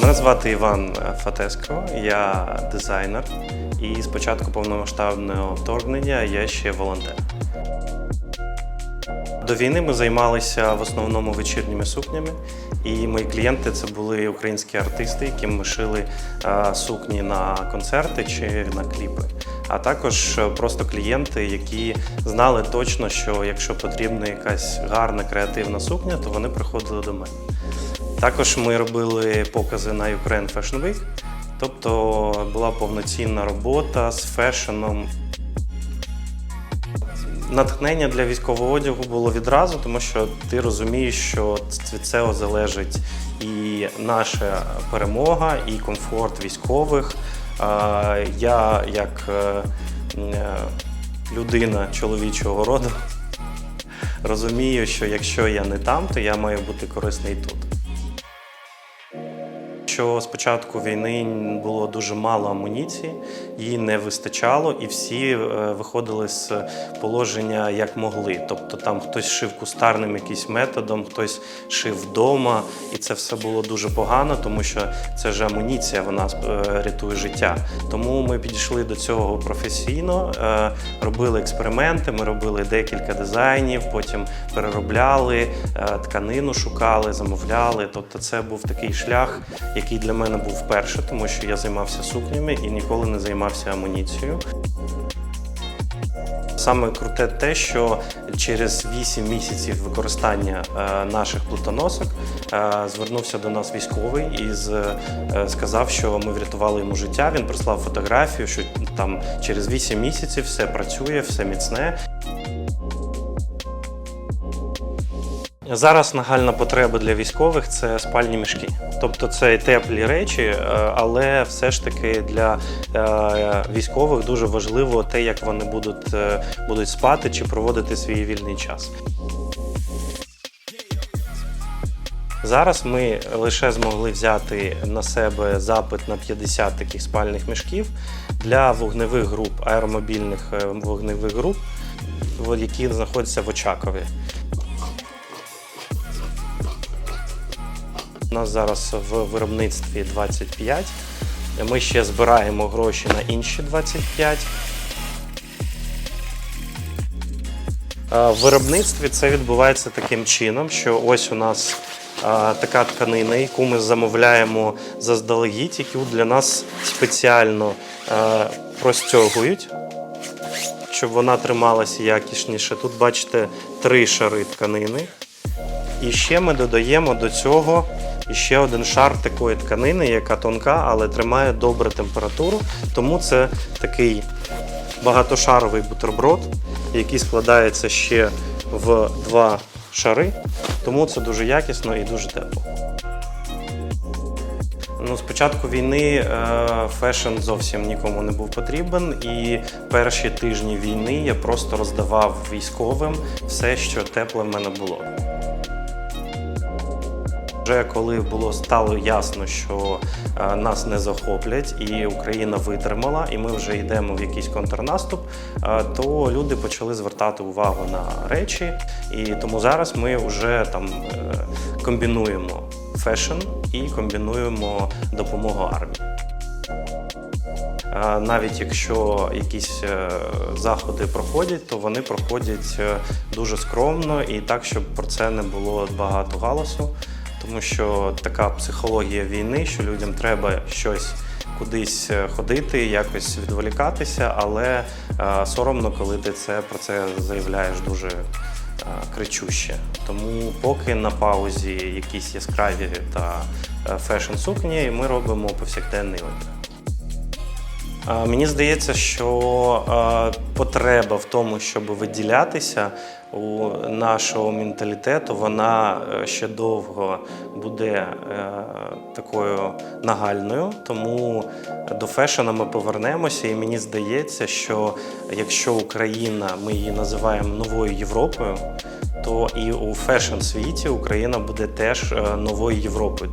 Мене звати Іван Фатеско, я дизайнер. І з початку повномасштабного вторгнення я ще волонтер. До війни ми займалися в основному вечірніми сукнями, і мої клієнти це були українські артисти, яким ми шили е, сукні на концерти чи на кліпи. А також е, просто клієнти, які знали точно, що якщо потрібна якась гарна креативна сукня, то вони приходили до мене. Також ми робили покази на Ukraine Fashion Week, тобто була повноцінна робота з фешеном. Натхнення для військового одягу було відразу, тому що ти розумієш, що від цього залежить і наша перемога, і комфорт військових. Я, як е, е, людина чоловічого роду, розумію, що якщо я не там, то я маю бути корисний тут. Що з початку війни було дуже мало амуніції, її не вистачало, і всі е, виходили з положення як могли. Тобто там хтось шив кустарним якийсь методом, хтось шив вдома, і це все було дуже погано, тому що це ж амуніція, вона е, рятує життя. Тому ми підійшли до цього професійно, е, робили експерименти, ми робили декілька дизайнів, потім переробляли, тканину шукали, замовляли. Тобто, це був такий шлях, який для мене був вперше, тому що я займався сукнями і ніколи не займався амуніцією. Саме круте те, що через 8 місяців використання е, наших плитоносок е, звернувся до нас військовий і е, сказав, що ми врятували йому життя. Він прислав фотографію, що там через 8 місяців все працює, все міцне. Зараз нагальна потреба для військових це спальні мішки. Тобто це теплі речі, е, але все ж таки для е, військових дуже важливо те, як вони будуть, е, будуть спати чи проводити свій вільний час. Зараз ми лише змогли взяти на себе запит на 50 таких спальних мішків для вогневих груп, аеромобільних вогневих груп, які знаходяться в Очакові. У нас зараз в виробництві 25. Ми ще збираємо гроші на інші 25. Е, В виробництві це відбувається таким чином, що ось у нас така тканина, яку ми замовляємо заздалегідь, яку для нас спеціально простягують, щоб вона трималася якісніше. Тут бачите три шари тканини. І ще ми додаємо до цього ще один шар такої тканини, яка тонка, але тримає добре температуру. Тому це такий багатошаровий бутерброд, який складається ще в два шари. Тому це дуже якісно і дуже тепло. Ну, з початку війни е, фешн зовсім нікому не був потрібен, і перші тижні війни я просто роздавав військовим все, що тепле в мене було. Вже коли було стало ясно, що е, нас не захоплять, і Україна витримала, і ми вже йдемо в якийсь контрнаступ, е, то люди почали звертати увагу на речі. І тому зараз ми вже там е, комбінуємо фешн і комбінуємо допомогу армії. Навіть якщо якісь заходи проходять, то вони проходять дуже скромно і так, щоб про це не було багато галасу, тому що така психологія війни, що людям треба щось кудись е, ходити, якось відволікатися, але е, соромно, коли ти це про це заявляєш дуже е, кричуще. Тому поки на паузі якісь яскраві та е, фешн сукні, ми робимо повсякденний одяг. Мені здається, що потреба в тому, щоб виділятися у нашого менталітету, вона е, ще довго буде е, такою нагальною. Тому до фешена ми повернемося, і мені здається, що якщо Україна, ми її називаємо новою Європою, то і у фешн світі Україна буде теж е, новою Європою.